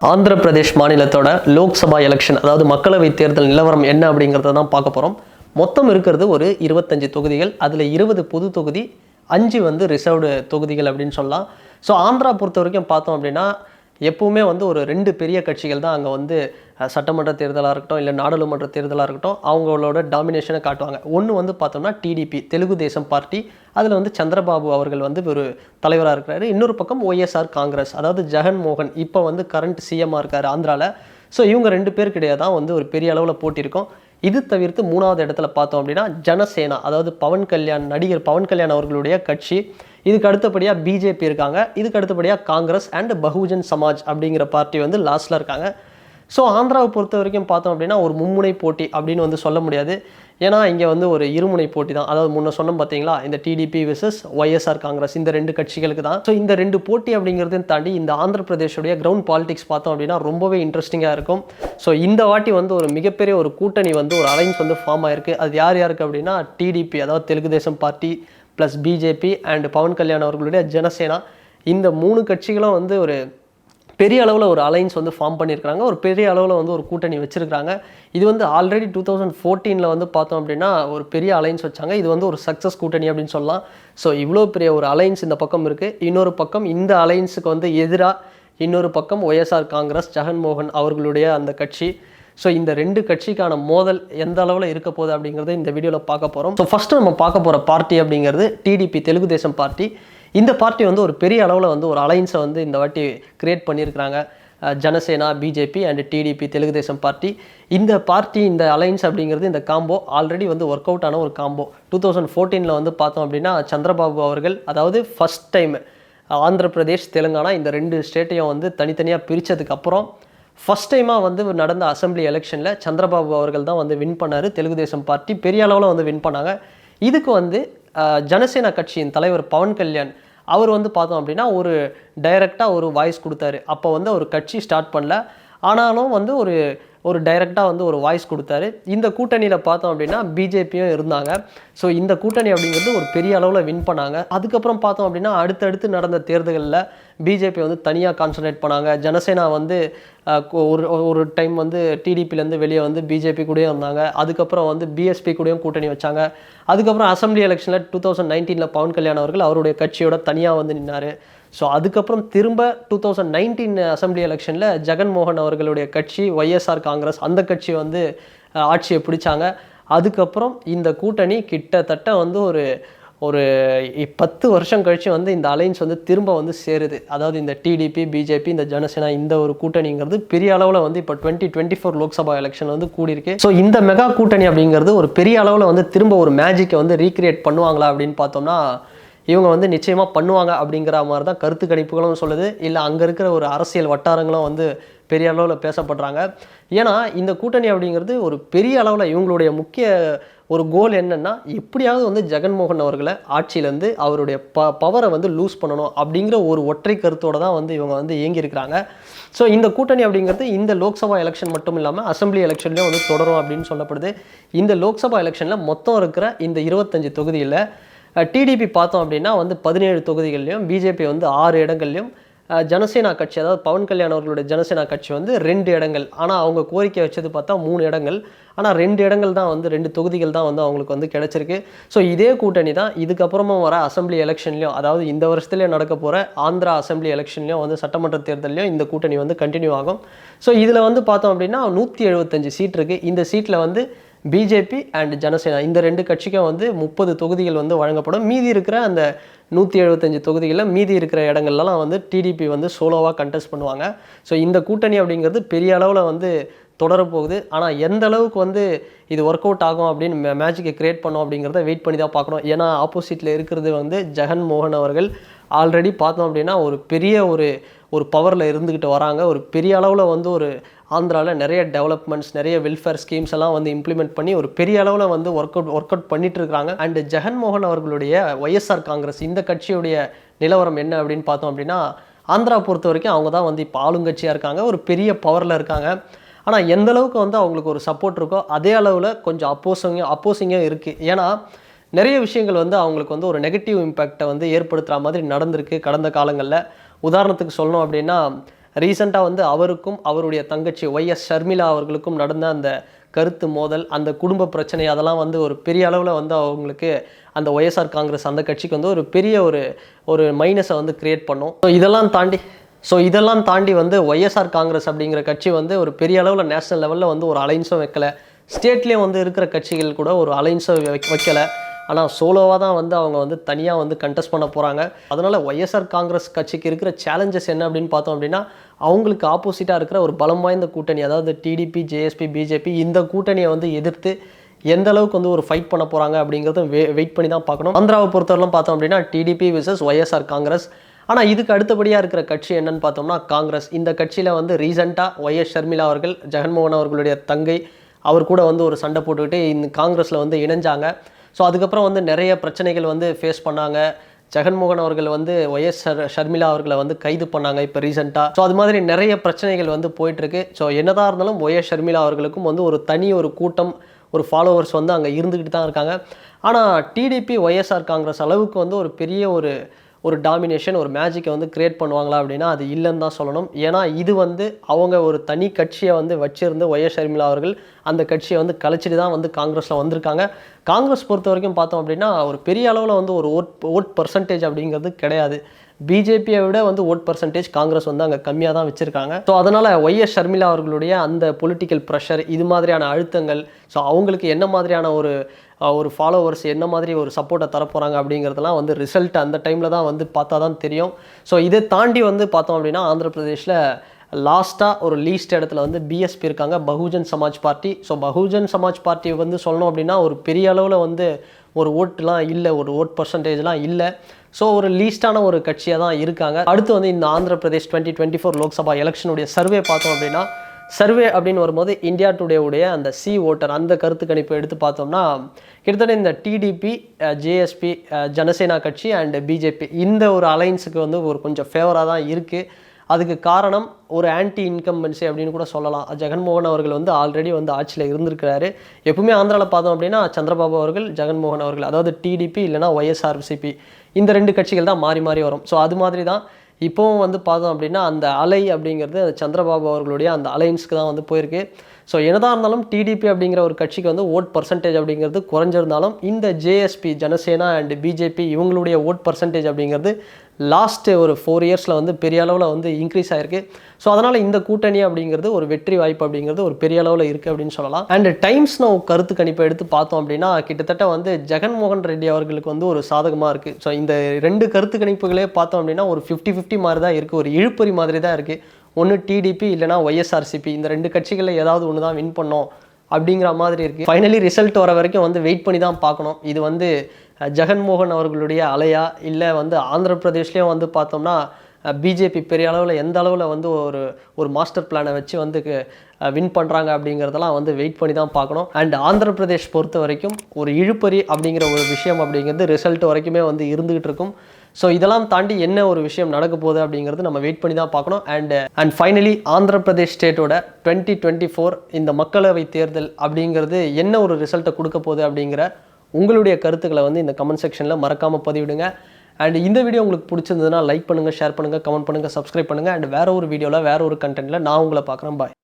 ஆந்திர பிரதேஷ் மாநிலத்தோட லோக்சபா எலெக்ஷன் அதாவது மக்களவை தேர்தல் நிலவரம் என்ன அப்படிங்கிறத தான் பார்க்க போகிறோம் மொத்தம் இருக்கிறது ஒரு இருபத்தஞ்சு தொகுதிகள். அதில் இருபது பொது தொகுதி அஞ்சு வந்து ரிசர்வ்டு தொகுதிகள் அப்படின்னு சொல்லலாம். ஸோ ஆந்திரா பொறுத்த வரைக்கும் பார்த்தோம் அப்படின்னா எப்பவுமே வந்து ஒரு ரெண்டு பெரிய கட்சிகள் தான் அங்கே வந்து சட்டமன்ற தேர்தலாக இருக்கட்டும் இல்லை நாடாளுமன்ற தேர்தலாக இருக்கட்டும் அவங்களோட டாமினேஷனை காட்டுவாங்க. ஒன்று வந்து பார்த்தோம்னா டிடிபி தெலுங்கு தேசம் பார்ட்டி. அதில் வந்து சந்திரபாபு அவர்கள் வந்து ஒரு தலைவராக இருக்கிறாரு. இன்னொரு பக்கம் ஒய்எஸ்ஆர் காங்கிரஸ் அதாவது ஜெகன் மோகன் இப்போ வந்து கரண்ட் சிஎம்மாக இருக்கார் ஆந்திராவில் ஸோ இவங்க ரெண்டு பேருக்கிடையே தான் வந்து ஒரு பெரிய அளவில் போட்டி இருக்கும். இது தவிர்த்து மூணாவது இடத்துல பார்த்தோம் அப்படின்னா ஜனசேனா அதாவது பவன் கல்யாண் நடிகர் பவன் கல்யாண் அவர்களுடைய கட்சி. இதுக்கு அடுத்தபடியாக பிஜேபி இருக்காங்க. இதுக்கு அடுத்தபடியாக காங்கிரஸ் அண்ட் பகுஜன் சமாஜ் அப்படிங்கிற பார்ட்டி வந்து லாஸ்ட்டில் இருக்காங்க. ஸோ ஆந்திராவை பொறுத்த வரைக்கும் பார்த்தோம் அப்படின்னா ஒரு மும்முனை போட்டி அப்படின்னு வந்து சொல்ல முடியாது. ஏன்னா இங்கே வந்து ஒரு இருமுனை போட்டி தான். அதாவது முன்ன சொன்னோம் பார்த்தீங்களா? இந்த டிடிபி விசஸ் ஒய்எஸ்ஆர் காங்கிரஸ் இந்த ரெண்டு கட்சிகளுக்கு தான். ஸோ இந்த ரெண்டு போட்டி அப்படிங்கிறதையும் தாண்டி இந்த ஆந்திர பிரதேஷுடைய கிரவுண்ட் பாலிடிக்ஸ் பார்த்தோம் அப்படின்னா ரொம்பவே இன்ட்ரெஸ்டிங்காக இருக்கும். ஸோ இந்த வாட்டி வந்து ஒரு மிகப்பெரிய ஒரு கூட்டணி வந்து ஒரு அலைன்ஸ் வந்து ஃபார்ம் ஆயிருக்கு. அது யார் யாருக்கு அப்படின்னா டிடிபி அதாவது Telugu Desam party plus BJP and Pawan Kalyan அவர்களுடைய ஜனசேனா இந்த மூணு கட்சிகளும் வந்து ஒரு பெரிய அளவில் ஒரு அலைன்ஸ் வந்து ஃபார்ம் பண்ணியிருக்கிறாங்க. ஒரு பெரிய அளவில் வந்து ஒரு கூட்டணி வச்சுருக்காங்க இது வந்து ஆல்ரெடி டூ தௌசண்ட் ஃபோர்டீனில் வந்து பார்த்தோம் அப்படின்னா ஒரு பெரிய அலைன்ஸ் வச்சாங்க. இது வந்து ஒரு சக்ஸஸ் கூட்டணி அப்படின்னு சொல்லலாம். ஸோ இவ்வளோ பெரிய ஒரு அலைன்ஸ் இந்த பக்கம் இருக்குது இன்னொரு பக்கம் இந்த அலைன்ஸுக்கு வந்து எதிராக இன்னொரு பக்கம் ஒய்எஸ்ஆர் காங்கிரஸ் ஜெகன்மோகன் அவர்களுடைய அந்த கட்சி. ஸோ இந்த ரெண்டு கட்சிக்கான மோதல் எந்த அளவில் இருக்க போகுது அப்படிங்கிறத இந்த வீடியோவில் பார்க்க போகிறோம் ஸோ ஃபஸ்ட்டு நம்ம பார்க்க போகிற பார்ட்டி அப்படிங்கிறது டிடிபி தெலுங்கு தேசம் பார்ட்டி இந்த பார்ட்டி வந்து ஒரு பெரிய அளவில் வந்து ஒரு அலைன்ஸை வந்து இந்த வாட்டி கிரியேட் பண்ணியிருக்கிறாங்க. Janasena BJP and TDP Telugu Desam party இந்த பார்ட்டி இந்த அலைன்ஸ் அப்படிங்கிறது இந்த காம்போ ஆல்ரெடி வந்து ஒர்க் அவுட் ஆன ஒரு காம்போ டூ தௌசண்ட் ஃபோர்டீனில் வந்து பார்த்தோம் அப்படின்னா சந்திரபாபு அவர்கள் அதாவது ஃபஸ்ட் டைம் ஆந்திர பிரதேஷ் தெலுங்கானா இந்த ரெண்டு ஸ்டேட்டையும் வந்து தனித்தனியாக பிரித்ததுக்கப்புறம் ஃபஸ்ட் டைமாக வந்து நடந்த அசெம்பிளி எலெக்ஷனில் சந்திரபாபு அவர்கள் தான் வந்து வின் பண்ணார். தெலுங்கு தேசம் பார்ட்டி பெரிய அளவில் வந்து வின் பண்ணாங்க. இதுக்கு வந்து ஜனசேனா கட்சியின் தலைவர் பவன் கல்யாண் அவர் வந்து பார்த்தோம் அப்படின்னா ஒரு டைரெக்டாக ஒரு வாய்ஸ் கொடுத்தாரு. அப்போ வந்து ஒரு கட்சி ஸ்டார்ட் பண்ணல. ஆனாலும் வந்து ஒரு ஒரு டைரெக்டாக வந்து ஒரு வாய்ஸ் கொடுத்தாரு. இந்த கூட்டணியில் பார்த்தோம் அப்படின்னா பிஜேபியும் இருந்தாங்க. ஸோ இந்த கூட்டணி அப்படிங்கிறது ஒரு பெரிய அளவில் வின் பண்ணாங்க. அதுக்கப்புறம் பார்த்தோம் அப்படின்னா அடுத்தடுத்து நடந்த தேர்தல்களில் பிஜேபி வந்து தனியாக கான்சன்ட்ரேட் பண்ணாங்க. ஜனசேனா வந்து ஒரு ஒரு டைம் வந்து டிடிபிலேருந்து வெளியே வந்து பிஜேபி கூடயும் இருந்தாங்க. அதுக்கப்புறம் வந்து பிஎஸ்பி கூடயும் கூட்டணி வச்சாங்க. அதுக்கப்புறம் அசம்பிளி எலெக்ஷனில் டூ தௌசண்ட் நைன்டீனில் பவன் கல்யாண் அவர்கள் அவருடைய கட்சியோட தனியாக வந்து நின்னார். ஸோ அதுக்கப்புறம் திரும்ப டூ தௌசண்ட் நைன்டீன் அசெம்பிளி எலெக்ஷனில் ஜெகன்மோகன் அவர்களுடைய கட்சி ஒய்எஸ்ஆர் காங்கிரஸ் அந்த கட்சி வந்து ஆட்சியை பிடிச்சாங்க. அதுக்கப்புறம் இந்த கூட்டணி கிட்டத்தட்ட வந்து ஒரு ஒரு பத்து வருஷம் கழிச்சு வந்து இந்த அலைன்ஸ் வந்து திரும்ப வந்து சேருது. அதாவது இந்த டிடிபி பிஜேபி இந்த ஜனசேனா இந்த ஒரு கூட்டணிங்கிறது பெரிய அளவில் வந்து இப்போ twenty twenty four Lok Sabha election வந்து கூடியிருக்கு. ஸோ இந்த மெகா கூட்டணி அப்படிங்கிறது ஒரு பெரிய அளவில் வந்து திரும்ப ஒரு மேஜிக்கை வந்து ரீக்ரியேட் பண்ணுவாங்களா அப்படின்னு பார்த்தோம்னா இவங்க வந்து நிச்சயமாக பண்ணுவாங்க அப்படிங்கிற மாதிரி தான் கருத்து கணிப்புகளும் சொல்லுது. இல்லை அங்கே இருக்கிற ஒரு அரசியல் வட்டாரங்களும் வந்து பெரிய அளவில் பேசப்படுறாங்க. ஏன்னா இந்த கூட்டணி அப்படிங்கிறது ஒரு பெரிய அளவில் இவங்களுடைய முக்கிய ஒரு கோல் என்னென்னா எப்படியாவது வந்து ஜெகன்மோகன் அவர்களை ஆட்சியிலேருந்து அவருடைய ப பவரை வந்து லூஸ் பண்ணணும் அப்படிங்கிற ஒரு ஒற்றை கருத்தோடு தான் வந்து இவங்க வந்து இயங்கியிருக்கிறாங்க. ஸோ இந்த கூட்டணி அப்படிங்கிறது இந்த லோக்சபா எலெக்ஷன் மட்டும் இல்லாமல் அசெம்பிளி எலெக்ஷன்லேயும் வந்து தொடரும் அப்படின்னு சொல்லப்படுது. இந்த லோக்சபா எலெக்ஷனில் மொத்தம் இருக்கிற இந்த இருபத்தஞ்சு தொகுதியில் டிடிபி பார்த்தோம் அப்படின்னா வந்து பதினேழு தொகுதிகள்லையும் பிஜேபி வந்து ஆறு இடங்கள்லையும் ஜனசேனா கட்சி அதாவது பவன் கல்யாண் அவர்களுடைய ஜனசேனா கட்சி வந்து ரெண்டு இடங்கள். ஆனால் அவங்க கோரிக்கை வச்சது பார்த்தா மூணு இடங்கள். ஆனால் ரெண்டு இடங்கள் தான் வந்து ரெண்டு தொகுதிகள் தான் வந்து அவங்களுக்கு வந்து கிடச்சிருக்கு. ஸோ இதே கூட்டணி தான் இதுக்கப்புறமா வர அசம்பிளி எலெக்ஷன்லையும் அதாவது இந்த வருஷத்துலேயே நடக்க போகிற ஆந்திரா அசம்பிளி எலெக்ஷன்லையும் வந்து சட்டமன்ற தேர்தலையும் இந்த கூட்டணி வந்து கண்டினியூ ஆகும். ஸோ இதில் வந்து பார்த்தோம் அப்படின்னா நூற்றி எழுபத்தஞ்சு சீட் இருக்குது இந்த சீட்டில் வந்து பிஜேபி அண்ட் ஜனசேனா இந்த ரெண்டு கட்சிக்கும் வந்து முப்பது தொகுதிகள் வந்து வழங்கப்படும். மீதி இருக்கிற அந்த நூற்றி எழுபத்தஞ்சு தொகுதிகளில் மீதி இருக்கிற இடங்கள்லாம் வந்து டிடிபி வந்து சோலோவாக கண்டெஸ்ட் பண்ணுவாங்க. ஸோ இந்த கூட்டணி அப்படிங்கிறது பெரிய அளவில் வந்து தொடரப்போகுது. ஆனால் எந்த அளவுக்கு வந்து இது ஒர்க் அவுட் ஆகும் அப்படின்னு மே மேஜிக்கை கிரியேட் பண்ணோம் அப்படிங்கிறத வெயிட் பண்ணி தான் பார்க்கணும். ஏன்னா ஆப்போசிட்டில் இருக்கிறது வந்து ஜெகன் மோகன் அவர்கள் ஆல்ரெடி பார்த்தோம் அப்படின்னா ஒரு பெரிய ஒரு ஒரு பவரில் இருந்துக்கிட்டு வராங்க. ஒரு பெரிய அளவில் வந்து ஒரு ஆந்திராவில் நிறைய டெவலப்மெண்ட்ஸ் நிறைய வெல்ஃபேர் ஸ்கீம்ஸ் எல்லாம் வந்து இம்ப்ளிமெண்ட் பண்ணி ஒரு பெரிய அளவில் வந்து ஒர்க் அவுட் ஒர்க் அவுட் பண்ணிட்டு இருக்காங்க. அண்ட் ஜெகன்மோகன் அவர்களுடைய ஒய்எஸ்ஆர் காங்கிரஸ் இந்த கட்சியுடைய நிலவரம் என்ன அப்படின்னு பார்த்தோம் அப்படின்னா ஆந்திரா பொறுத்த வரைக்கும் அவங்க தான் வந்து இப்போ ஆளுங்கட்சியாக இருக்காங்க. ஒரு பெரிய பவரில் இருக்காங்க. ஆனால் எந்த அளவுக்கு வந்து அவங்களுக்கு ஒரு சப்போர்ட் இருக்கோ அதே அளவில் கொஞ்சம் அப்போசிங்க அப்போசிங்கும் இருக்குது ஏன்னா நிறைய விஷயங்கள் வந்து அவங்களுக்கு வந்து ஒரு நெகட்டிவ் இம்பேக்டை வந்து ஏற்படுத்துகிற மாதிரி நடந்திருக்கு கடந்த காலங்களில். உதாரணத்துக்கு சொல்லணும் அப்படின்னா ரீசெண்டாக வந்து அவருக்கும் அவருடைய தங்கச்சி ஒய்எஸ் ஷர்மிளா அவர்களுக்கும் நடந்த அந்த கருத்து மோதல் அந்த குடும்ப பிரச்சனை அதெல்லாம் வந்து ஒரு பெரிய அளவில் வந்து அவங்களுக்கு அந்த ஒய்எஸ்ஆர் காங்கிரஸ் அந்த கட்சிக்கு வந்து ஒரு பெரிய ஒரு ஒரு மைனஸை வந்து க்ரியேட் பண்ணும். ஸோ இதெல்லாம் தாண்டி ஸோ இதெல்லாம் தாண்டி வந்து ஒய்எஸ்ஆர் காங்கிரஸ் அப்படிங்கிற கட்சி வந்து ஒரு பெரிய அளவில் நேஷனல் லெவலில் வந்து ஒரு அலைன்ஸும் வைக்கல. ஸ்டேட்லேயும் வந்து இருக்கிற கட்சிகள் கூட ஒரு அலைன்ஸும் வைக்கல. ஆனால் சோலோவாக தான் வந்து அவங்க வந்து தனியாக வந்து கண்டெஸ்ட் பண்ண போகிறாங்க அதனால் ஒய்எஸ்ஆர் காங்கிரஸ் கட்சிக்கு இருக்கிற சேலஞ்சஸ் என்ன அப்படின்னு பார்த்தோம் அப்படின்னா அவங்களுக்கு ஆப்போசிட்டாக இருக்கிற ஒரு பலம் வாய்ந்த கூட்டணி அதாவது டிடிபி ஜேஎஸ்பி பிஜேபி இந்த கூட்டணியை வந்து எதிர்த்து எந்த அளவுக்கு வந்து ஒரு ஃபைட் பண்ண போகிறாங்க அப்படிங்கிறத வெயிட் பண்ணி தான் பார்க்கணும். ஆந்திராவை பொறுத்தவரைலாம் பார்த்தோம் அப்படின்னா டிடிபி விசஸ் ஒய்எஸ்ஆர் காங்கிரஸ் ஆனால் இதுக்கு அடுத்தபடியாக இருக்கிற கட்சி என்னன்னு பார்த்தோம்னா காங்கிரஸ். இந்த கட்சியில் வந்து ரீசெண்டாக ஒய்எஸ் ஷர்மிளா அவர்கள் ஜெகன்மோகன் அவர்களுடைய தங்கை அவர் கூட வந்து ஒரு சண்டை போட்டுக்கிட்டு இந்த காங்கிரஸில் வந்து இணைஞ்சாங்க. ஸோ அதுக்கப்புறம் வந்து நிறைய பிரச்சனைகள் வந்து ஃபேஸ் பண்ணாங்க. ஜெகன்மோகன் அவர்கள் வந்து ஒய்எஸ் ஷர் ஷர்மிளா அவர்களை வந்து கைது பண்ணாங்க இப்போ ரீசெண்டாக ஸோ அது மாதிரி நிறைய பிரச்சனைகள் வந்து போயிட்டுருக்கு. ஸோ என்னதான் இருந்தாலும் ஒய்எஸ் ஷர்மிளா அவர்களுக்கும் வந்து ஒரு தனி ஒரு கூட்டம் ஒரு ஃபாலோவர்ஸ் வந்து அங்கே இருந்துக்கிட்டு தான் இருக்காங்க. ஆனால் டிடிபி ஒய்எஸ்ஆர் காங்கிரஸ் அளவுக்கு வந்து ஒரு பெரிய ஒரு ஒரு டாமினேஷன் ஒரு மேஜிக்கை வந்து கிரியேட் பண்ணுவாங்களா அப்படின்னா அது இல்லைன்னு தான் சொல்லணும். ஏன்னா இது வந்து அவங்க ஒரு தனி கட்சியை வந்து வச்சிருந்து ஒய்எஸ் ஷர்மிளா அவர்கள் அந்த கட்சியை வந்து கழிச்சிட்டு தான் வந்து காங்கிரஸில் வந்திருக்காங்க. காங்கிரஸ் பொறுத்த வரைக்கும் பார்த்தோம் அப்படின்னா ஒரு பெரிய அளவில் வந்து ஒரு ஓட் ஓட் பர்சன்டேஜ் அப்படிங்கிறது கிடையாது. பிஜேபியை விட வந்து ஓட் பர்சன்டேஜ் காங்கிரஸ் வந்து அங்கே கம்மியாக தான் வச்சுருக்காங்க. ஸோ அதனால் ஒய்எஸ் ஷர்மிளா அவர்களுடைய அந்த பொலிட்டிக்கல் ப்ரெஷர் இது மாதிரியான அழுத்தங்கள் ஸோ அவங்களுக்கு என்ன மாதிரியான ஒரு ஒரு ஃபாலோவர்ஸ் என்ன மாதிரி ஒரு சப்போர்ட்டை தரப்போகிறாங்க அப்படிங்கிறதெல்லாம் வந்து ரிசல்ட் அந்த டைமில் தான் வந்து பார்த்தா தான் தெரியும். ஸோ இதை தாண்டி வந்து பார்த்தோம் அப்படின்னா ஆந்திர பிரதேஷில் லாஸ்ட்டாக ஒரு லீஸ்ட் இடத்துல வந்து பிஎஸ்பி இருக்காங்க Bahujan Samaj party so Bahujan Samaj party வந்து சொல்லணும் அப்படின்னா ஒரு பெரிய அளவில் வந்து ஒரு ஓட்டுலாம் இல்லை ஒரு ஓட் பர்சன்டேஜ்லாம் இல்லை. ஸோ ஒரு லீஸ்டான ஒரு கட்சியாக தான் இருக்காங்க. அடுத்து வந்து இந்த Andhra Pradesh twenty twenty four Lok Sabha எலெக்ஷனுடைய survey பார்த்தோம் அப்படின்னா சர்வே அப்படின்னு வரும்போது இந்தியா டுடேவுடைய அந்த சி ஓட்டர் அந்த கருத்து கணிப்பு எடுத்து பார்த்தோம்னா கிட்டத்தட்ட இந்த டிடிபி ஜேஎஸ்பி ஜனசேனா கட்சி அண்ட் பிஜேபி இந்த ஒரு அலைன்ஸுக்கு வந்து ஒரு கொஞ்சம் ஃபேவராக தான் இருக்குது அதுக்கு காரணம் ஒரு ஆன்டி இன்கம்பன்சி அப்படின்னு கூட சொல்லலாம். ஜெகன்மோகன் அவர்கள் வந்து ஆல்ரெடி வந்து ஆட்சியில் இருந்திருக்கிறாரு. எப்பவுமே ஆந்திராவில் பார்த்தோம் அப்படின்னா சந்திரபாபு அவர்கள் ஜெகன்மோகன் அவர்கள் அதாவது டிடிபி இல்லைனா ஒய்எஸ்ஆர்சிபி இந்த ரெண்டு கட்சிகள் தான் மாறி மாறி வரும். ஸோ அது மாதிரி தான் இப்போவும் வந்து பார்த்தோம் அப்படின்னா அந்த அலை அப்படிங்கிறது அந்த சந்திரபாபு அவர்களுடைய அந்த அலைன்ஸ்க்கு தான் வந்து போயிருக்கு. ஸோ என்னதான் இருந்தாலும் டிடிபி அப்படிங்கிற ஒரு கட்சிக்கு வந்து ஓட் பர்சன்டேஜ் அப்படிங்கிறது குறைஞ்சிருந்தாலும் இந்த ஜேஎஸ்பி ஜனசேனா அண்ட் பிஜேபி இவங்களுடைய ஓட் பர்சன்டேஜ் அப்படிங்கிறது லாஸ்ட்டு ஒரு ஃபோர் இயர்ஸில் வந்து பெரிய அளவில் வந்து இன்க்ரீஸ் ஆயிருக்கு. ஸோ அதனால் இந்த கூட்டணி அப்படிங்கிறது ஒரு வெற்றி வாய்ப்பு அப்படிங்கிறது ஒரு பெரிய அளவில் இருக்குது அப்படின்னு சொல்லலாம். அண்ட் டைம்ஸ் நான் கருத்து கணிப்பை எடுத்து பார்த்தோம் அப்படின்னா கிட்டத்தட்ட வந்து ஜெகன்மோகன் ரெட்டி அவர்களுக்கு வந்து ஒரு சாதகமாக இருக்குது ஸோ இந்த ரெண்டு கருத்து கணிப்புகளே பார்த்தோம் அப்படின்னா ஒரு ஃபிஃப்டி ஃபிஃப்டி மாதிரி தான் இருக்குது ஒரு இழுப்பறி மாதிரி தான் இருக்குது ஒன்று டிடிபி இல்லைனா ஒய்எஸ்ஆர்சிபி இந்த ரெண்டு கட்சிகளில் ஏதாவது ஒன்று தான் வின் பண்ணோம். அப்படிங்கிற மாதிரி இருக்குது ஃபைனலி ரிசல்ட் வர வரைக்கும் வந்து வெயிட் பண்ணி தான் பார்க்கணும். இது வந்து ஜெகன்மோகன் அவர்களுடைய அலையா? இல்லை வந்து ஆந்திர பிரதேஷ்லேயும் வந்து பார்த்தோம்னா பிஜேபி பெரிய அளவில் எந்த அளவில் வந்து ஒரு ஒரு மாஸ்டர் பிளானை வச்சு வந்து வின் பண்ணுறாங்க அப்படிங்கிறதெல்லாம் வந்து வெயிட் பண்ணி தான் பார்க்கணும். அண்ட் ஆந்திர பிரதேஷ் பொறுத்த வரைக்கும் ஒரு இழுப்பறி அப்படிங்கிற ஒரு விஷயம் அப்படிங்கிறது ரிசல்ட் வரைக்குமே வந்து இருந்துகிட்டு இருக்கும். ஸோ இதெல்லாம் தாண்டி என்ன ஒரு விஷயம் நடக்க போகுது அப்படிங்கிறது நம்ம வெயிட் பண்ணி தான் பார்க்கணும். And and finally Andhra Pradesh ஸ்டேட்டோட twenty twenty four இந்த மக்களவை தேர்தல் அப்படிங்கிறது என்ன ஒரு ரிசல்ட்டை கொடுக்க போகுது அப்படிங்கிற உங்களுடைய கருத்துக்களை வந்து இந்த கமெண்ட் செக்ஷனில் மறக்காமல் பதிவிடுங்க. அண்ட் இந்த வீடியோ உங்களுக்கு பிடிச்சிருந்ததுன்னா லைக் பண்ணுங்கள் ஷேர் பண்ணுங்கள் கமெண்ட் பண்ணுங்கள் சப்ஸ்கிரைப் பண்ணுங்கள் அண்ட் வேறு ஒரு வீடியோவில் வேறு ஒரு கண்டென்ட்டில் நான் உங்களை பார்க்குறேன். பாய்